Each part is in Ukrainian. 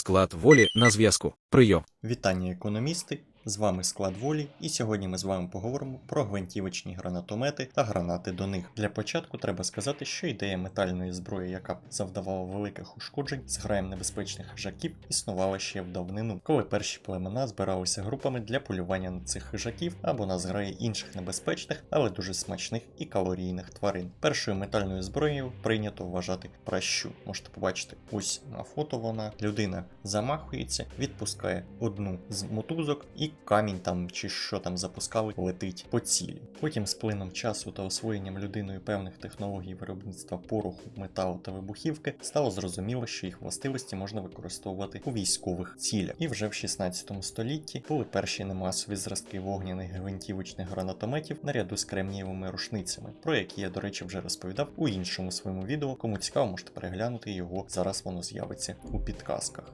Склад волі на зв'язку. Прийом. Вітання, економісти! З вами склад волі, і сьогодні ми з вами поговоримо про гвинтівочні гранатомети та гранати до них. Для початку треба сказати, що ідея метальної зброї, яка завдавала великих ушкоджень з граєм небезпечних хижаків, існувала ще в давнину, коли перші племена збиралися групами для полювання на цих хижаків або на зграї інших небезпечних, але дуже смачних і калорійних тварин. Першою метальною зброєю прийнято вважати пращу. Можете побачити ось на фото вона людина замахується, відпускає одну з мотузок і камінь там чи що там запускали, летить по цілі. Потім з плином часу та освоєнням людиною певних технологій виробництва пороху, металу та вибухівки стало зрозуміло, що їх властивості можна використовувати у військових цілях. І вже в 16 столітті були перші немасові зразки вогняних гвинтівочних гранатометів наряду з кремнієвими рушницями, про які я, до речі, вже розповідав у іншому своєму відео. Кому цікаво, можете переглянути його. Зараз воно з'явиться у підказках.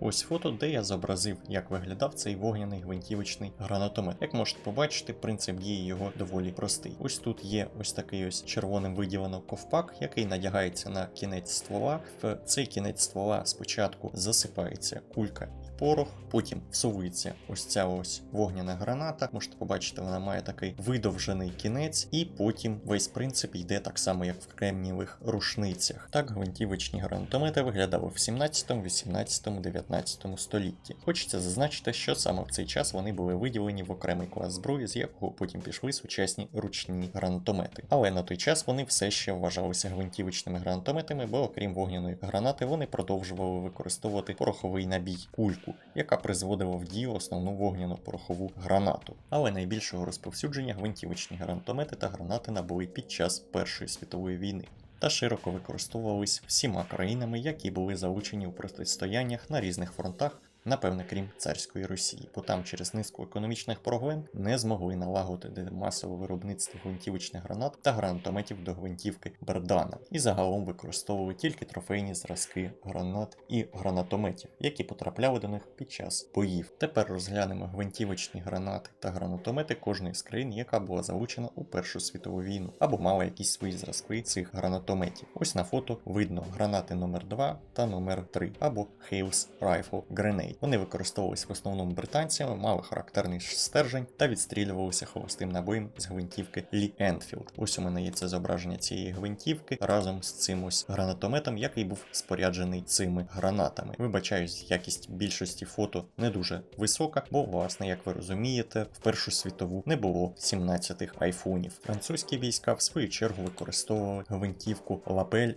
Ось фото, де я зобразив, як виглядав цей вогняний гвинтівочний гранатомет. Як можете побачити, принцип дії його доволі простий. Ось тут є ось такий ось червоним виділено ковпак, який надягається на кінець ствола. В цей кінець ствола спочатку засипається кулька порох, потім всовується ось ця ось вогняна граната. Можете побачити, вона має такий видовжений кінець, і потім весь принцип йде так само, як в кремнієвих рушницях. Так гвинтівочні гранатомети виглядали в 17, 18, 19 столітті. Хочеться зазначити, що саме в цей час вони були виділені в окремий клас зброї, з якого потім пішли сучасні ручні гранатомети. Але на той час вони все ще вважалися гвинтівочними гранатометами, бо окрім вогняної гранати, вони продовжували використовувати пороховий набій кульку, яка призводила в дію основну вогняно-порохову гранату. Але найбільшого розповсюдження гвинтівочні гранатомети та гранати набули під час Першої світової війни та широко використовувались всіма країнами, які були залучені у протистояннях на різних фронтах. Напевне, крім царської Росії, бо там через низку економічних проблем не змогли налагодити масове виробництво гвинтівочних гранат та гранатометів до гвинтівки Бердана, і загалом використовували тільки трофейні зразки гранат і гранатометів, які потрапляли до них під час боїв. Тепер розглянемо гвинтівочні гранати та гранатомети кожної з країн, яка була залучена у Першу світову війну, або мала якісь свої зразки цих гранатометів. Ось на фото видно гранати номер 2 та номер 3 або Hales Rifle Grenade. Вони використовувалися в основному британцями, мали характерний стержень та відстрілювалися холостим набоєм з гвинтівки Лі Енфілд. Ось у мене є це зображення цієї гвинтівки разом з цим ось гранатометом, який був споряджений цими гранатами. Вибачаюсь, якість більшості фото не дуже висока, бо, власне, як ви розумієте, в Першу світову не було 17-х айфонів. Французькі війська в свою чергу використовували гвинтівку Lapel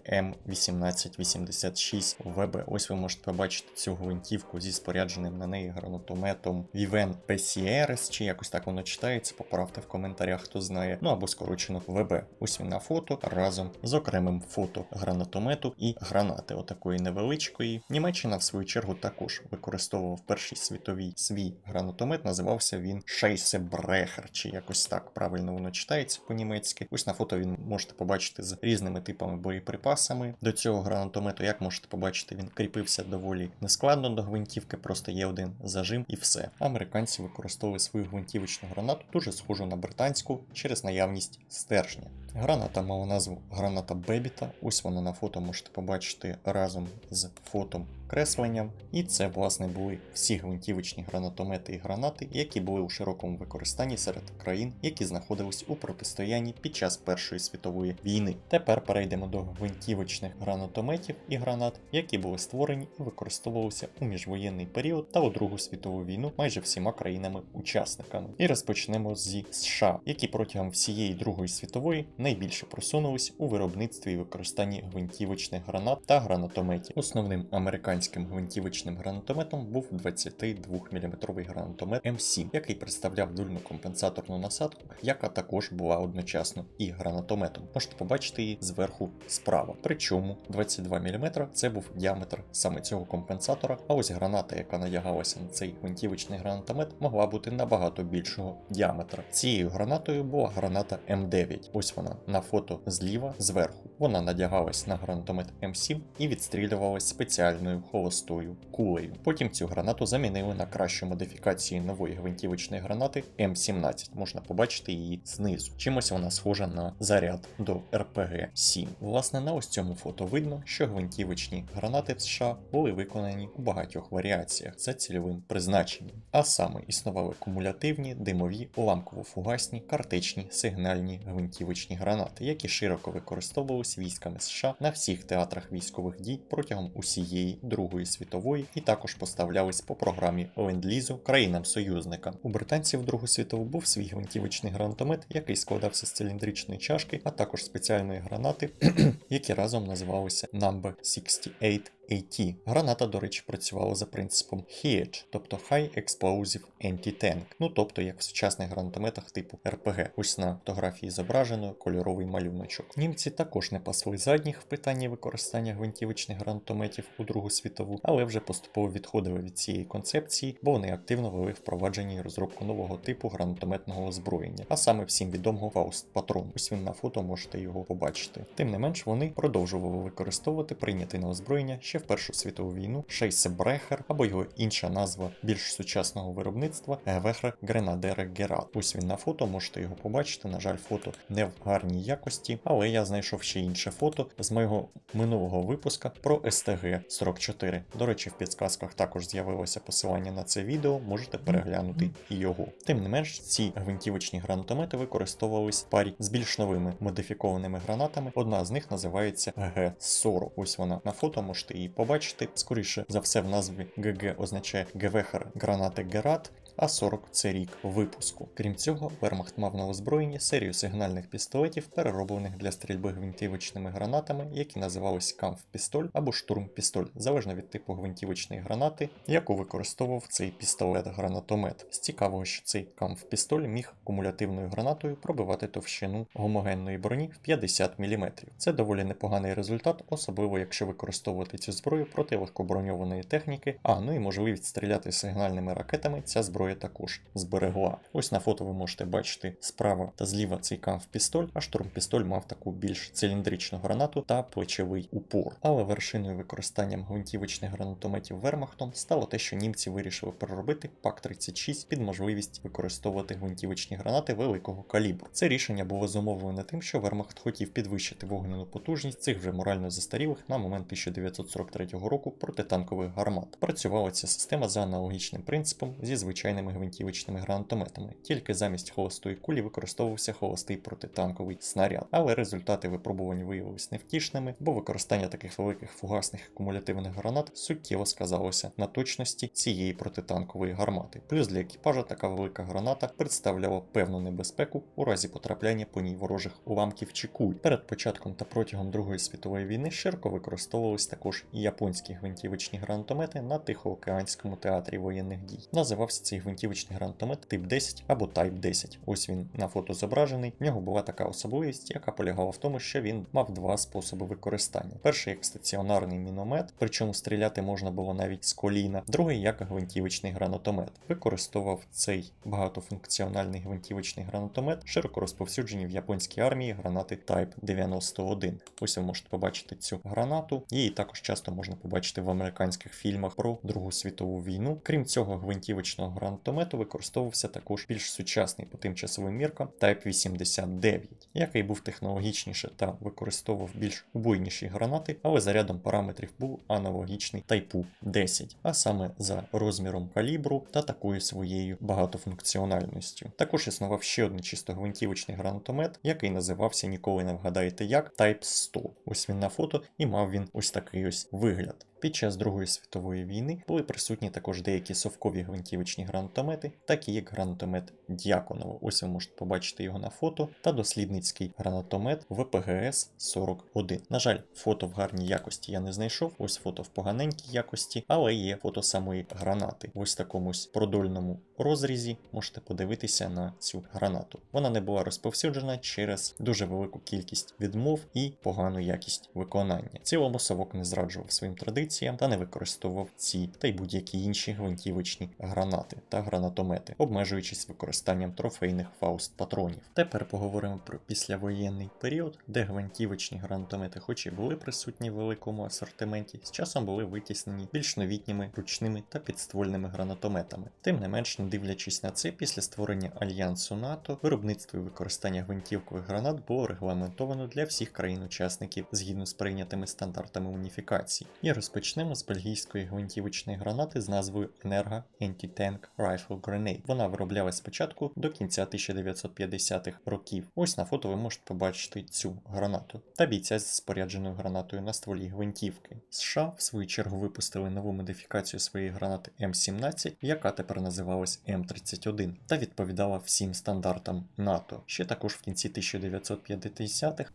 M1886 ВБ. Ось ви можете побачити цю гвинтівку зі спорядженим на неї гранатометом Viven PCRS, чи якось так воно читається, поправте в коментарях, хто знає. Ну або скорочено ВБ. Ось на фото разом з окремим фото гранатомету і гранати, отакої невеличкої. Німеччина, в свою чергу, також використовував в Першій світовій свій гранатомет. Називався він Шейсебрехер, чи якось так правильно воно читається по-німецьки. Ось на фото він можете побачити з різними типами боєприпасами. До цього гранатомету, як можете побачити, він кріпився доволі нескладно до гвинтівки, просто є один зажим і все. Американці використовують свою гвинтівочну гранату, дуже схожу на британську, через наявність стержня. Граната мала назву граната Бебіта. Ось вона на фото можете побачити разом з фотом кресленням. І це, власне, були всі гвинтівочні гранатомети і гранати, які були у широкому використанні серед країн, які знаходились у протистоянні під час Першої світової війни. Тепер перейдемо до гвинтівочних гранатометів і гранат, які були створені і використовувалися у міжвоєнний період та у Другу світову війну майже всіма країнами-учасниками. І розпочнемо зі США, які протягом всієї Другої світової найбільше просунулись у виробництві і використанні гвинтівочних гранат та гранатометів. Основним американським гвинтівочним гранатометом був 22-мм гранатомет М7, який представляв дульну компенсаторну насадку, яка також була одночасно і гранатометом. Можете побачити її зверху справа. Причому 22 мм це був діаметр саме цього компенсатора, а ось граната, яка надягалася на цей гвинтівочний гранатомет, могла бути набагато більшого діаметра. Цією гранатою була граната М9. Ось вона на фото зліва зверху. Вона надягалась на гранатомет М7 і відстрілювалась спеціальною холостою кулею. Потім цю гранату замінили на кращу модифікацію нової гвинтівочної гранати М17. Можна побачити її знизу. Чимось вона схожа на заряд до РПГ-7. Власне, на ось цьому фото видно, що гвинтівочні гранати в США були виконані у багатьох варіаціях за цільовим призначенням, а саме існували кумулятивні, димові, уламково-фугасні, картечні, сигнальні гвинтівочні гранати, які широко використовувалися військами США на всіх театрах військових дій протягом усієї Другої світової і також поставлялись по програмі Ленд-Лізу країнам-союзникам. У британців Другу світову був свій гвинтівочний гранатомет, який складався з циліндричної чашки, а також спеціальної гранати, які разом називалися Number 68 AT. Граната, до речі, працювала за принципом HEAT, тобто High Explosive Anti-Tank, ну тобто як в сучасних гранатометах типу RPG. Ось на фотографії зображено кольоровий малюночок. Німці також не пасли задніх в питанні використання гвинтівочних гранатометів у Другу світову, але вже поступово відходили від цієї концепції, бо вони активно вели впровадження і розробку нового типу гранатометного озброєння, а саме всім відомого Фауст Патрон. Ось він на фото можете його побачити. Тим не менш, вони продовжували використовувати прийнятий на озброєння ще в Першу світову війну Шейсебрехер або його інша назва більш сучасного виробництва Гевехер Гренадере Герат. Ось він на фото, можете його побачити. На жаль, фото не в гарній якості, але я знайшов ще інше фото з моєго минулого випуска про STG-44. До речі, в підсказках також з'явилося посилання на це відео, можете переглянути і його. Тим не менш, ці гвинтівочні гранатомети використовувались в парі з більш новими модифікованими гранатами. Одна з них називається ГГ-40. Ось вона на фото, можете її побачити. Скоріше за все, в назві ГГ означає Гевехер гранати Герат. А 40 це рік випуску. Крім цього, Вермахт мав на озброєнні серію сигнальних пістолетів, перероблених для стрільби гвинтівочними гранатами, які називались камф-пістоль або штурм-пістоль, залежно від типу гвинтівочної гранати, яку використовував цей пістолет-гранатомет. З цікавого, що цей камф-пістоль міг кумулятивною гранатою пробивати товщину гомогенної броні в 50 мм. Це доволі непоганий результат, особливо якщо використовувати цю зброю проти легкоброньованої техніки, а ну і можливість стріляти сигнальними ракетами. Ця зброя також зберегла. Ось на фото ви можете бачити справа та зліва цей камф-пістоль, а штурм-пістоль мав таку більш циліндричну гранату та плечовий упор. Але вершиною використанням гвинтівочних гранатометів Вермахтом стало те, що німці вирішили переробити ПАК-36 під можливість використовувати гвинтівочні гранати великого калібру. Це рішення було зумовлене тим, що Вермахт хотів підвищити вогнену потужність цих вже морально застарілих на момент 1943 року протитанкових гармат. Працювала ця система за аналогічним принципом зі звичайними гвинтівочними гранатометами, тільки замість холостої кулі використовувався холостий протитанковий снаряд. Але результати випробувань виявилися невтішними, бо використання таких великих фугасних кумулятивних гранат суттєво сказалося на точності цієї протитанкової гармати. Плюс для екіпажа така велика граната представляла певну небезпеку у разі потрапляння по ній ворожих уламків чи куль. Перед початком та протягом Другої світової війни широко використовувались також і японські гвинтівочні гранатомети на Тихоокеанському театрі воєнних дій. Називався цей гвинтівочний гранатомет тип 10 або Type 10. Ось він на фото зображений. В нього була така особливість, яка полягала в тому, що він мав два способи використання. Перший як стаціонарний міномет, причому стріляти можна було навіть з коліна, другий як гвинтівочний гранатомет. Використовував цей багатофункціональний гвинтівочний гранатомет, широко розповсюджені в японській армії гранати Type 91. Ось ви можете побачити цю гранату. Її також часто можна побачити в американських фільмах про Другу світову війну. Крім цього, гвинтівочного гранатомету використовувався також більш сучасний по тимчасовим міркам Type 89, який був технологічніше та використовував більш убойніші гранати, але за рядом параметрів був аналогічний Type 10, а саме за розміром калібру та такою своєю багатофункціональністю. Також існував ще один чисто гвинтівочний гранатомет, який називався ніколи не вгадаєте як Type 100. Ось він на фото і мав він ось такий ось вигляд. Під час Другої світової війни були присутні також деякі совкові гвинтівочні гранатомети, такі як гранатомет Д'яконова. Ось ви можете побачити його на фото, та дослідницький гранатомет ВПГС 41. На жаль, фото в гарній якості я не знайшов. Ось фото в поганенькій якості, але є фото самої гранати. Ось такому продольному розрізі можете подивитися на цю гранату. Вона не була розповсюджена через дуже велику кількість відмов і погану якість виконання. В цілому совок не зраджував своїм традиціям позиціям та не використовував ці та й будь-які інші гвинтівочні гранати та гранатомети, обмежуючись використанням трофейних фауст патронів. Тепер поговоримо про післявоєнний період, де гвинтівочні гранатомети, хоч і були присутні в великому асортименті, з часом були витіснені більш новітніми ручними та підствольними гранатометами. Тим не менш, не дивлячись на це, після створення альянсу НАТО, виробництво і використання гвинтівкових гранат було регламентовано для всіх країн-учасників згідно з прийнятими стандартами уніфікації. І розпочнемо з бельгійської гвинтівочної гранати з назвою Energa Anti-Tank Rifle Grenade. Вона вироблялась спочатку до кінця 1950-х років. Ось на фото ви можете побачити цю гранату та бійця з спорядженою гранатою на стволі гвинтівки. США в свою чергу випустили нову модифікацію своєї гранати М17, яка тепер називалась М31 та відповідала всім стандартам НАТО. Ще також в кінці 1950-х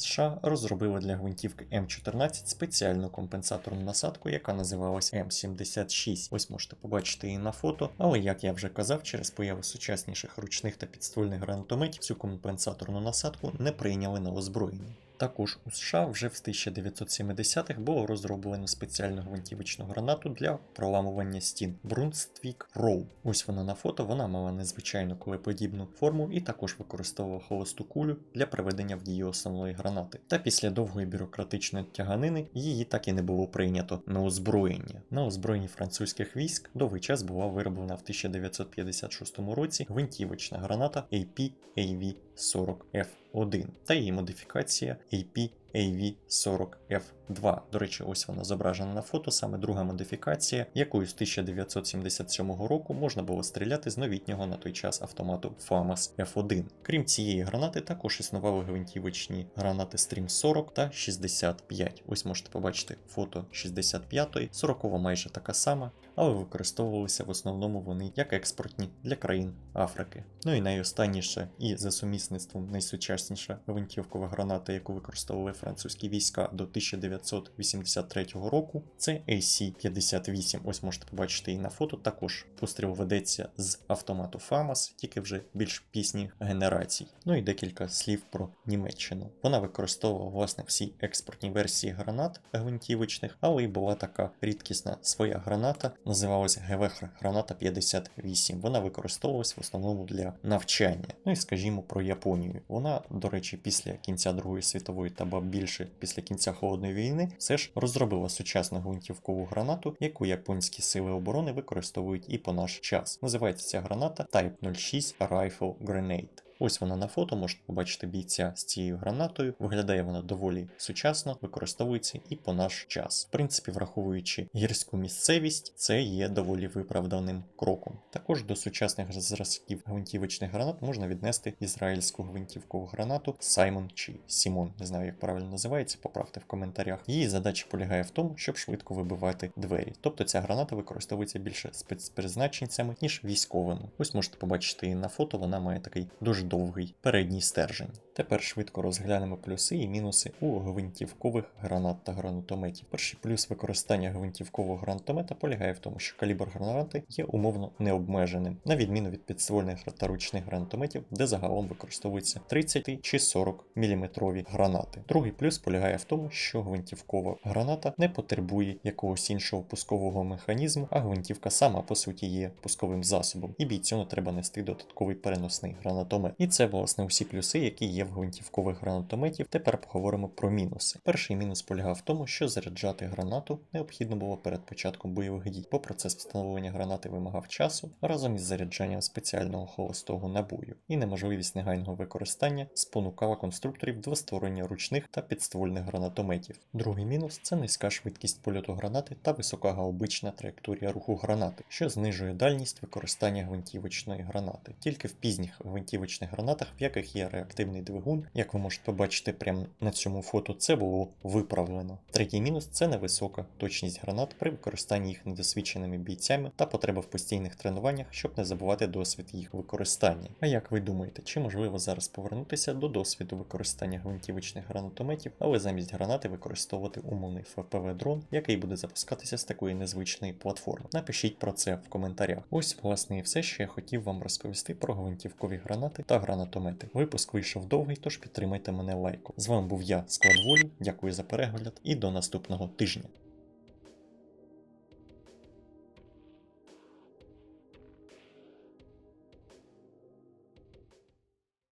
США розробили для гвинтівки М14 спеціальну компенсаторну насадку, яка називалась М76. Ось можете побачити її на фото. Але як я вже казав, через появу сучасніших ручних та підствольних гранатометів цю компенсаторну насадку не прийняли на озброєння. Також у США вже в 1970-х було розроблено спеціальну гвинтівочну гранату для проламування стін Brunswick Row. Ось вона на фото, вона мала незвичайну колеподібну форму і також використовувала холосту кулю для приведення в дію основної гранати. Та після довгої бюрократичної тяганини її так і не було прийнято на озброєння. На озброєнні французьких військ довгий час була вироблена в 1956 році гвинтівочна граната APAV40F. 1 та її модифікація AP AV40F2. До речі, ось вона зображена на фото, саме друга модифікація, якою з 1977 року можна було стріляти з новітнього на той час автомату FAMAS F1. Крім цієї гранати, також існували гвинтівочні гранати Stream 40 та 65. Ось можете побачити фото 65-ї, 40 майже така сама, але використовувалися в основному вони як експортні для країн Африки. Ну і найостанніше, і за сумісництвом найсучасніша гвинтівкова граната, яку використовували французькі війська до 1983 року, це AC-58. Ось можете побачити її на фото. Також постріл ведеться з автомату FAMAS, тільки вже більш пісніх генерацій. Ну і декілька слів про Німеччину. Вона використовувала власне всі експортні версії гранат гвинтівочних, але й була така рідкісна своя граната, називалась ГВХ граната 58. Вона використовувалась в основному для навчання. Ну і скажімо про Японію. Вона, до речі, після кінця Другої світової та ба більше після кінця холодної війни, все ж розробила сучасну гвинтівкову гранату, яку японські сили оборони використовують і по наш час. Називається ця граната Type 06 Rifle Grenade. Ось вона на фото, можете побачити бійця з цією гранатою. Виглядає вона доволі сучасно, використовується і по наш час. В принципі, враховуючи гірську місцевість, це є доволі виправданим кроком. Також до сучасних зразків гвинтівочних гранат можна віднести ізраїльську гвинтівкову гранату Саймон чи Сімон. Не знаю, як правильно називається, поправте в коментарях. Її задача полягає в тому, щоб швидко вибивати двері. Тобто ця граната використовується більше спецпризначенцями, ніж військовими. Ось можете побачити на фото, вона має такий дуже довгий передній стержень. Тепер швидко розглянемо плюси і мінуси у гвинтівкових гранат та гранатометів. Перший плюс використання гвинтівкового гранатомета полягає в тому, що калібр гранати є умовно необмеженим, на відміну від підствольних та ручних гранатометів, де загалом використовуються 30 чи 40 мм гранати. Другий плюс полягає в тому, що гвинтівкова граната не потребує якогось іншого пускового механізму, а гвинтівка сама по суті є пусковим засобом, і бійцю не треба нести додатковий переносний гранатомет. І це власне усі плюси, які є в гвинтівкових гранатометів. Тепер поговоримо про мінуси. Перший мінус полягав в тому, що заряджати гранату необхідно було перед початком бойових дій, бо процес встановлення гранати вимагав часу разом із заряджанням спеціального холостого набою, і неможливість негайного використання спонукала конструкторів до створення ручних та підствольних гранатометів. Другий мінус це низька швидкість польоту гранати та висока гаубична траєкторія руху гранати, що знижує дальність використання гвинтівочної гранати. Тільки в пізніх гвинтівочних гранатах, в яких є реактивний двигун, як ви можете побачити прямо на цьому фото, це було виправлено. Третій мінус це невисока точність гранат при використанні їх недосвідченими бійцями та потреба в постійних тренуваннях, щоб не забувати досвід їх використання. А як ви думаєте, чи можливо зараз повернутися до досвіду використання гвинтівочних гранатометів, але замість гранати використовувати умовний ФПВ-дрон, який буде запускатися з такої незвичної платформи? Напишіть про це в коментарях. Ось, власне, і все, що я хотів вам розповісти про гвинтівкові гранати та гранатомети. Випуск вийшов довгий, тож підтримайте мене лайком. З вами був я, Склад Волі. Дякую за перегляд і до наступного тижня.